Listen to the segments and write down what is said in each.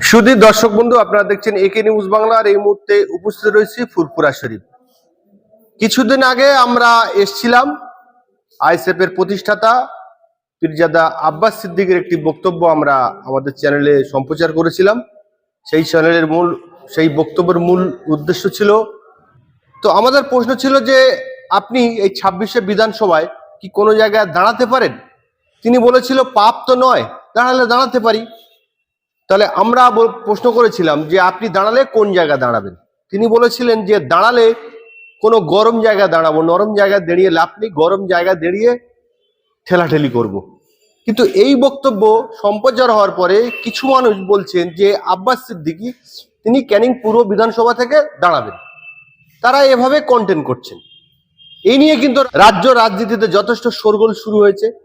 সুধী দর্শক বন্ধু, আপনারা দেখছেন একে নিউজ বাংলার এই মুহূর্তে উপস্থিত রয়েছি ফুরফুরা শরীফ। কিছুদিন আগে আমরা এসছিলাম আইএসএফ এর প্রতিষ্ঠাতা পিরজাদা আব্বাস সিদ্দিকের একটি বক্তব্য আমরা আমাদের চ্যানেলে সম্প্রচার করেছিলাম। সেই চ্যানেলের মূল, সেই বক্তব্যের মূল উদ্দেশ্য ছিল, তো আমাদের প্রশ্ন ছিল যে, আপনি এই ছাব্বিশে বিধানসভায় কি কোনো জায়গায় দাঁড়াতে পারেন? তিনি বলেছিল, পাপ তো নয়, দাঁড়ালে দাঁড়াতে পারি। তাহলে আমরা প্রশ্ন করেছিলাম যে আপনি দাঁড়ালে কোন জায়গায় দাঁড়াবেন? তিনি বলেছিলেন যে দাঁড়ালে কোনো গরম জায়গায় দাঁড়াবো, নরম জায়গায় দাঁড়িয়ে লাভ নেই, গরম জায়গায় দাঁড়িয়ে ঠেলাঠেলি করব। কিন্তু এই বক্তব্য সম্প্রচার হওয়ার পরে কিছু মানুষ বলছেন যে আব্বাস সিদ্দিকী, তিনি ক্যানিং পূর্ব বিধানসভা থেকে দাঁড়াবেন। তারা এভাবে কন্টেন্ট করছেন। এই নিয়ে কিন্তু রাজ্য রাজনীতিতে যথেষ্ট শোরগোল শুরু হয়েছে।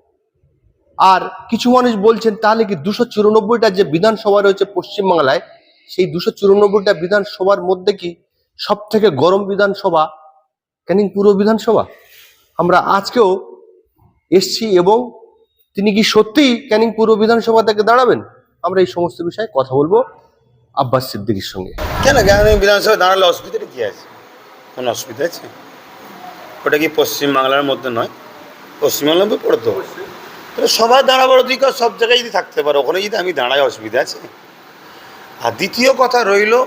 আর কিছু মানুষ বলছেন, তাহলে কি দুশো চুরানব্বইটা যে বিধানসভা রয়েছে পশ্চিমবাংলায়, সেই দুশো চুরানব্বইটা বিধানসভার মধ্যে কি সব থেকে গরম বিধানসভা ক্যানিং পূর্ব বিধানসভা? আমরা আজকেও এসছি এবং তিনি কি সত্যিই ক্যানিং পূর্ব বিধানসভা থেকে দাঁড়াবেন? আমরা এই সমস্ত বিষয়ে কথা বলব আব্বাস সিদ্দিকির সঙ্গে। কেন বিধানসভায় দাঁড়ালে অসুবিধাটা কি আছে? কোনো অসুবিধা আছে? ওটা কি পশ্চিমবাংলার মধ্যে নয়? পশ্চিমবাংলার মধ্যে পড়তো? সবার দাঁড়াবার অধিকার সব জায়গায় যদি থাকতে পারে, ওখানে যদি আমি দাঁড়াই, অসুবিধা আছে? আর দ্বিতীয় কথা রইল,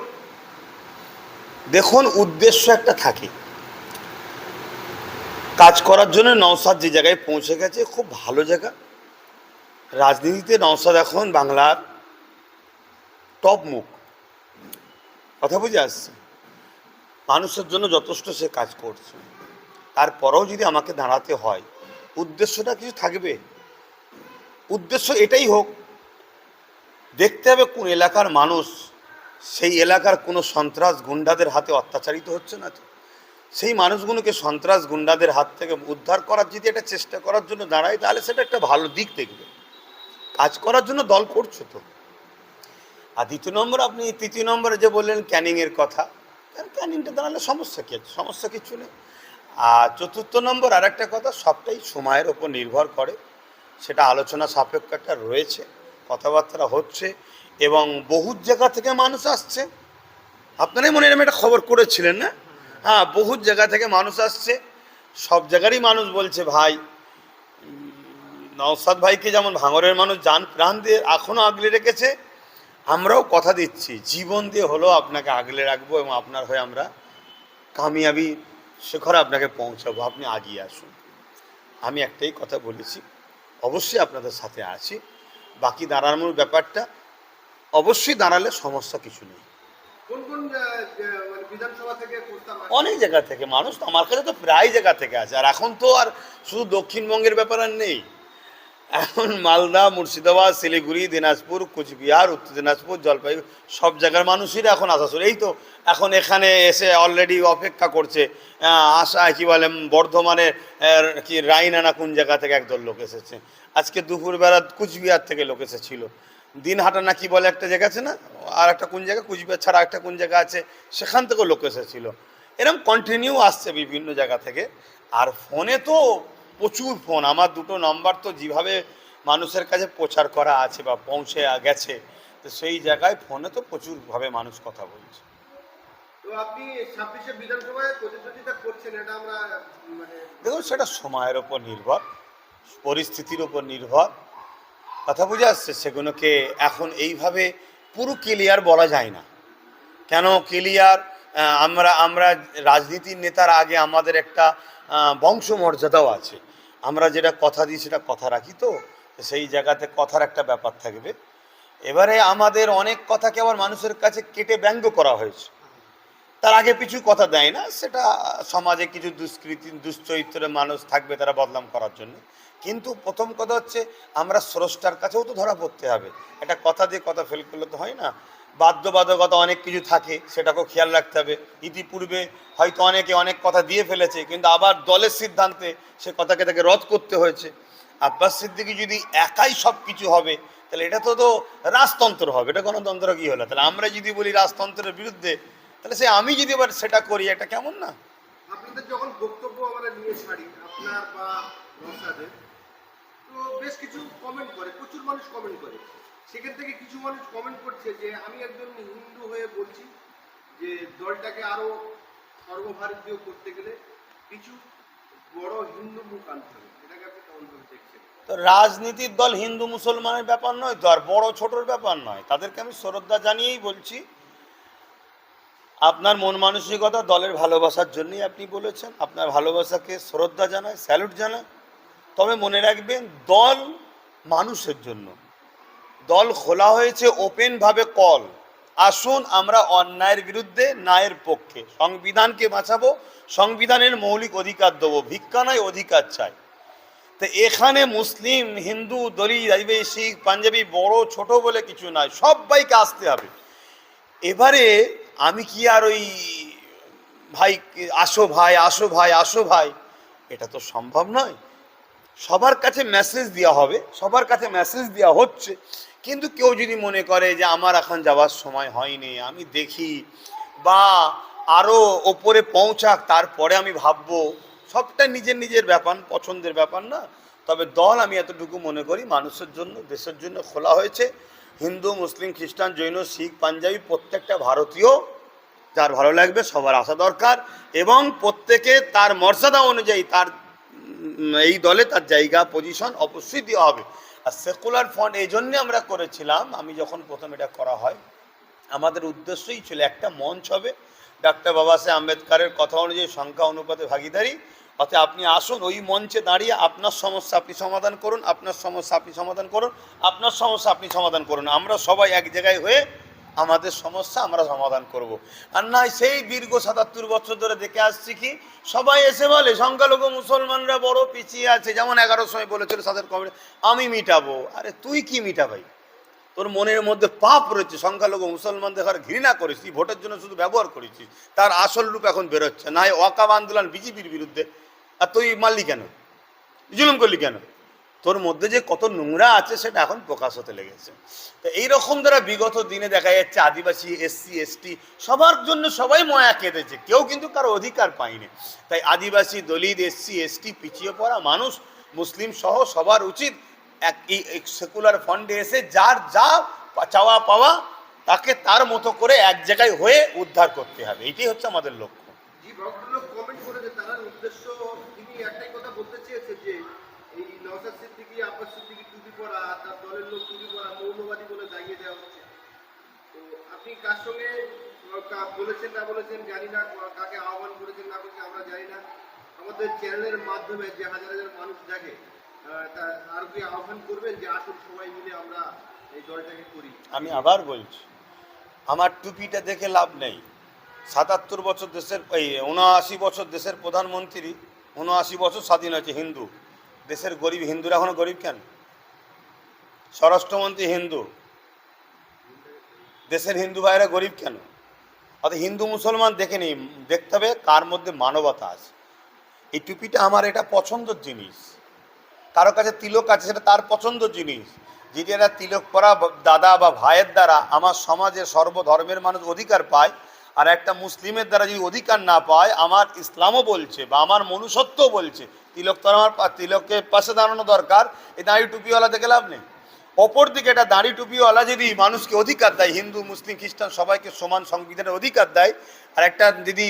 দেখুন উদ্দেশ্য একটা থাকে। কাজ করার জন্য নওসাদ যে জায়গায় পৌঁছে গেছে, খুব ভালো জায়গা। রাজনীতিতে নওসাদ এখন বাংলার টপ মুখ। কথা বুঝে আসছে? মানুষের জন্য যথেষ্ট সে কাজ করছে। তারপরেও যদি আমাকে দাঁড়াতে হয়, উদ্দেশ্যটা কিছু থাকবে? উদ্দেশ্য এটাই হোক, দেখতে হবে কোন এলাকার মানুষ, সেই এলাকার কোনো সন্ত্রাস গুন্ডাদের হাতে অত্যাচারিত হচ্ছে না তো? সেই মানুষগুলোকে সন্ত্রাস গুন্ডাদের হাত থেকে উদ্ধার করার যদি একটা চেষ্টা করার জন্য দাঁড়ায়, তাহলে সেটা একটা ভালো দিক দেখবে। কাজ করার জন্য দল করছে তো। আর দ্বিতীয় নম্বর আপনি তৃতীয় নম্বরে যে বললেন ক্যানিংয়ের কথা ক্যানিংটা দাঁড়ালে সমস্যা কী আছে? সমস্যা কিছু নেই। আর চতুর্থ নম্বর আর একটা কথা, সবটাই সময়ের ওপর নির্ভর করে। সেটা আলোচনা সাপেক্ষটা রয়েছে, কথাবার্তা হচ্ছে এবং বহু জায়গা থেকে মানুষ আসছে। আপনারাই মনে এরকম একটা খবর করেছিলেন না? হ্যাঁ বহু জায়গা থেকে মানুষ আসছে। সব জায়গারই মানুষ বলছে, ভাই নওসাদ ভাইকে যেমন ভাঙরের মানুষ যান প্রাণ দিয়ে এখনও আগলে রেখেছে, আমরাও কথা দিচ্ছি। জীবন দিয়ে হলেও আপনাকে আগলে রাখব এবং আপনার হয়ে আমরা কামিয়াবি শেখরে আপনাকে পৌঁছাবো। আপনি আগিয়ে আসুন। আমি একটাই কথা বলেছি অবশ্যই আপনাদের সাথে আছি। বাকি দাঁড়ানোর ব্যাপারটা অবশ্যই দাঁড়ালে সমস্যা কিছু নেই। কোন কোন বিধানসভা থেকে অনেক জায়গা থেকে মানুষ তো আমার কাছে তো প্রায় জায়গা থেকে আছে আর এখন তো আর শুধু দক্ষিণবঙ্গের ব্যাপার আর নেই। এখন মালদা, মুর্শিদাবাদ, শিলিগুড়ি, দিনাজপুর, কুচবিহার, উত্তর দিনাজপুর জলপাইগুড়ি সব জায়গার মানুষই এখন আসা শুরু এই তো এখন এখানে এসে অলরেডি অপেক্ষা করছে আশা, কি বলে, বর্ধমানে কি রাইনানা কোন জায়গা থেকে একদল লোক এসেছে। আজকে দুপুরবেলা কুচবিহার থেকে লোক এসেছিল। দিনহাটা না কি বলে একটা জায়গা আছে না? আর একটা কোন জায়গা? কুচবিহার ছাড়া একটা কোন জায়গা আছে? সেখান থেকেও লোক এসেছিল। এরকম কন্টিনিউ আসছে বিভিন্ন জায়গা থেকে। আর ফোনে তো প্রচুর ফোন। আমার দুটো নম্বর তো যেভাবে মানুষের কাছে প্রচার করা আছে বা পৌঁছে গেছে তো সেই জায়গায় ফোনে তো প্রচুরভাবে মানুষ কথা বলছে। মানে দেখুন সেটা সময়ের ওপর নির্ভর পরিস্থিতির ওপর নির্ভর। কথা বুঝে আসছে সেগুলোকে এখন এইভাবে পুরো ক্লিয়ার বলা যায় না। কেন ক্লিয়ার আমরা আমরা রাজনীতির নেতার আগে আমাদের একটা বংশমর্যাদাও আছে। আমরা যেটা কথা দিই সেটা কথা রাখি তো, সেই জায়গাতে কথার একটা ব্যাপার থাকবে। এবারে আমাদের অনেক কথাকে আবার মানুষের কাছে কেটে ব্যঙ্গ করা হয়েছে। তার আগে পিছু কথা দেয় না, সেটা সমাজে কিছু দুষ্কৃতি, দুশ্চরিত্রের মানুষ থাকবে তারা বদনাম করার জন্য। কিন্তু প্রথম কথা হচ্ছে, আমরা স্রষ্টার কাছেও তো ধরা পড়তে হবে। একটা কথা দিয়ে কথা ফেল করলে তো হয় না। বাধ্যবাধকতা অনেক কিছু থাকে, সেটাকেও খেয়াল রাখতে হবে। ইতিপূর্বে হয়তো অনেকে অনেক কথা দিয়ে ফেলেছে, কিন্তু আবার দলের সিদ্ধান্তে সে কথাকে তাকে রদ করতে হয়েছে। আব্বাস সিদ্দিকি যদি একাই সব কিছু হবে, তাহলে এটা তো তো রাজতন্ত্র হবে, এটা গণতন্ত্র কি হলো? তাহলে আমরা যদি বলি রাজতন্ত্রের বিরুদ্ধে, তাহলে সে আমি যদি এবার সেটা করি, এটা কেমন না? বেশ কিছু কমেন্ট করে, প্রচুর মানুষ কমেন্ট করে। সেখান থেকে কিছু মানুষ কমেন্ট করছে যে, আমি একজন হিন্দু হয়ে বলছি যে, দলটাকে আরও সর্বভারতীয় করতে গেলে কিছু বড় হিন্দু মুখ আনতে হবে। এটাকে আপনি কেমন ভাবে দেখছেন? রাজনীতির দল হিন্দু মুসলমানের ব্যাপার নয় তো, আর বড় ছোটর ব্যাপার নয়। তাদেরকে আমি শ্রদ্ধা জানিয়েই বলছি, আপনার মন মানসিকতা, দলের ভালোবাসার জন্যই আপনি বলেছেন। আপনার ভালোবাসাকে শ্রদ্ধা জানায়, স্যালুট জানায়। তবে মনে রাখবেন, দল মানুষের জন্য। দল খোলা হয়েছে ওপেনভাবে কল আসুন, আমরা অন্যায়ের বিরুদ্ধে, ন্যায়ের পক্ষে। সংবিধানকে বাঁচাবো, সংবিধানের মৌলিক অধিকার দেবো। ভিক্ষা নয়, অধিকার চাই। তো এখানে মুসলিম, হিন্দু, দলিত, আদিবাসী, পাঞ্জাবি, বড়, ছোট বলে কিছু নয় সবাইকে আসতে হবে। এবারে আমি কি আর ওই ভাই, আসো ভাই আসো ভাই আসো ভাই, এটা তো সম্ভব নয়। সবার কাছে মেসেজ দেওয়া হবে, সবার কাছে মেসেজ দেওয়া হচ্ছে। কিন্তু কেউ যদি মনে করে যে আমার এখন যাওয়ার সময় হয়নি, আমি দেখি বা আরও ওপরে পৌঁছাক, তারপরে আমি ভাববো, সবটা নিজের নিজের ব্যাপার, পছন্দের ব্যাপার না। তবে দল আমি এতটুকু মনে করি, মানুষের জন্য, দেশের জন্য খোলা হয়েছে। হিন্দু, মুসলিম, খ্রিস্টান, জৈন, শিখ, পাঞ্জাবি, প্রত্যেকটা ভারতীয়, যার ভালো লাগবে, সবার আসা দরকার। এবং প্রত্যেকে তার মর্যাদা অনুযায়ী তার এই দলে তার জায়গা পজিশন অবশ্যই দেওয়া হবে। আর সেকুলার ফন্ড এই জন্যে আমরা করেছিলাম, আমি যখন প্রথম এটা করা হয়, আমাদের উদ্দেশ্যই ছিল একটা মঞ্চ হবে। ডাক্তার বাবা সাহেব আম্বেদকারের কথা অনুযায়ী সংখ্যা, অনুপাতে ভাগিদারি। অর্থাৎ আপনি আসুন, ওই মঞ্চে দাঁড়িয়ে আপনার সমস্যা আপনি সমাধান করুন, আপনার সমস্যা আপনি সমাধান করুন, আপনার সমস্যা আপনি সমাধান করুন। আমরা সবাই এক জায়গায় হয়ে আমাদের সমস্যা, আমরা সমাধান করব। আর না সেই দীর্ঘ সাতাত্তর বছর ধরে দেখে আসছি কি, সবাই এসে বলে, সংখ্যালঘু মুসলমানরা বড় পিছিয়ে আছে। যেমন এগারো সময় বলেছিল সাদের কমিটি, আমি মিটাবো। আরে তুই কি মিটাবাই তোর মনের মধ্যে পাপ রয়েছে। সংখ্যালঘু মুসলমানদের ঘরে ঘৃণা তুই ভোটের জন্য শুধু ব্যবহার করেছিস। তার আসল রূপ এখন বেরোচ্ছে। না ওয়াকাব আন্দোলন, বিজেপির বিরুদ্ধে। আর তুই মারলি কেন? জুলুম করলি কেন? তোর মধ্যে যে কত নোংরা আছে সেটা এখন প্রকাশ হতে লেগেছে। তো এইরকম দ্বারা বিগত দিনে দেখা যাচ্ছে আদিবাসী, এসসি, এসটি, সবার জন্য সবাই ময়া কেঁদেছে। কেউ কিন্তু কারও অধিকার পায়নি। তাই আদিবাসী দলিত, এসসি, এসটি পিছিয়ে পড়া মানুষ, মুসলিম সহ সবার উচিত এক এই সেকুলার ফান্ডে এসে যার যা চাওয়া পাওয়া তাকে তার মতো করে এক জায়গায় হয়ে উদ্ধার করতে হবে। এটাই হচ্ছে আমাদের লক্ষ্য। কমেন্ট উদ্দেশ্য তিনি একটাই কথা বলতে চেয়েছে যে নওসাদ সিদ্দিকি, আব্বাস সিদ্দিকি টুপি পরা, তার দলের লোক টুপি পরা, মৌলবাদী বলে দাঁড়িয়ে দেওয়া হচ্ছে। তো আপনি কার সঙ্গে বলেছেন না বলেছেন জানি না কাকে আহ্বান করেছেন না করেছেন আমরা জানি না। আমাদের চ্যানেলের মাধ্যমে যে হাজার হাজার মানুষ দেখে আর কি আহ্বান করবেন যে আসুন সবাই মিলে আমরা এই দলটাকে করি? আমি আবার বলছি, আমার টুপিটা দেখে লাভ নেই। সাতাত্তর বছর দেশের, এই উনআশি বছর দেশের প্রধানমন্ত্রী, উনআশি বছর স্বাধীন হয়েছে হিন্দু। দেশের গরিব হিন্দুরা এখনও গরিব কেন? স্বরাষ্ট্রমন্ত্রী হিন্দু। দেশের হিন্দু ভাইরা গরিব কেন? অর্থাৎ হিন্দু মুসলমান দেখে নেই, দেখতে হবে কার মধ্যে মানবতা আছে। এই টুপিটা আমার এটা পছন্দের জিনিস। কারও কাছে তিলক আছে সেটা তার পছন্দের জিনিস। একটা তিলক করা দাদা বা ভাইয়ের দ্বারা আমার সমাজের সর্বধর্মের মানুষ অধিকার পায় আর একটা মুসলিমের দ্বারা যদি অধিকার না পায়, আমার ইসলামও বলছে বা আমার মনুষ্যত্বও বলছে, তিলক তো আমার তিলককে পাশে দাঁড়ানো দরকার, এই দাঁড়ি টুপিওয়ালা দেখে লাভ নেই। অপর দিকে এটা দাঁড়ি টুপিওয়ালা যদি মানুষকে অধিকার দেয়, হিন্দু, মুসলিম, খ্রিস্টান, সবাইকে সমান সংবিধানের অধিকার দেয়, আর একটা যদি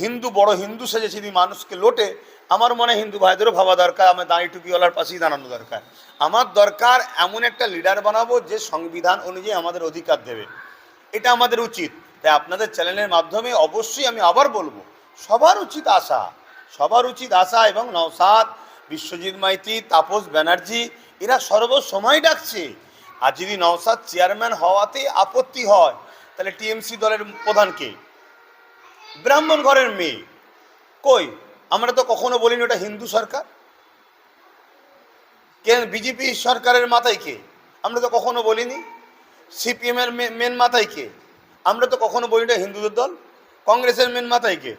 হিন্দু, বড় হিন্দু সেজে যদি মানুষকে লোটে, আমার মনে হিন্দু ভাইদেরও ভাবা দরকার, আমার দাঁড়ি টুপিওয়ালার পাশেই দাঁড়ানো দরকার। আমার দরকার এমন একটা লিডার বানাবো যে সংবিধান অনুযায়ী আমাদের অধিকার দেবে। এটা আমাদের উচিত। তাই আপনাদের চ্যানেলের মাধ্যমে অবশ্যই আমি আবার বলব, সবার উচিত আশা, সবার উচিত আশা এবং নওসাদ বিশ্বজিৎ মাইতি, তাপস ব্যানার্জি, এরা সর্বসময় ডাকছে। আর যদি নওসাদ চেয়ারম্যান হওয়াতে আপত্তি হয়, তাহলে টিএমসি দলের প্রধানকে ব্রাহ্মণ ঘরের মেয়ে। কই? আমরা তো কখনো বলিনি ওটা হিন্দু সরকার। কেন? বিজেপি সরকারের মাথায় কে? আমরা তো কখনো বলিনি। সিপিএমের মেন মাথায় কে? আমরা তো কখনো বলি না হিন্দুদের দল, কংগ্রেসের মেন মাথায় কে?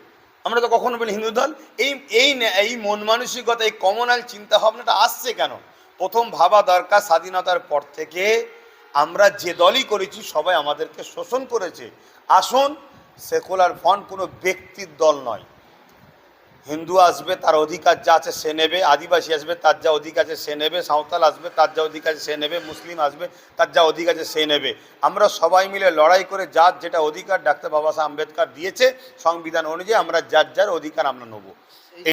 আমরা তো কখনো বলি হিন্দু দল। এই এই এই মন মানসিকতা, এই কমনাল চিন্তা ভাবনাটা আসছে কেন? প্রথম ভাবা দরকার স্বাধীনতার পর থেকে আমরা যে দলই করেছি, সবাই আমাদেরকে শোষণ করেছে। আসুন, সেকুলার ফ্রন্ট কোনো ব্যক্তির দল নয়। হিন্দু আসবে, তার অধিকার যা আছে সে নেবে, আদিবাসী আসবে, তার যা অধিকার আছে সে নেবে, সাঁওতাল আসবে, তার যা অধিকার আছে সে নেবে, মুসলিম আসবে, তার যা অধিকার আছে সে নেবে। আমরা সবাই মিলে লড়াই করে যার যেটা অধিকার ডাক্তার বাবা সাহেব আম্বেদকর দিয়েছে, সংবিধান অনুযায়ী আমরা যার যার অধিকার আমরা নেব।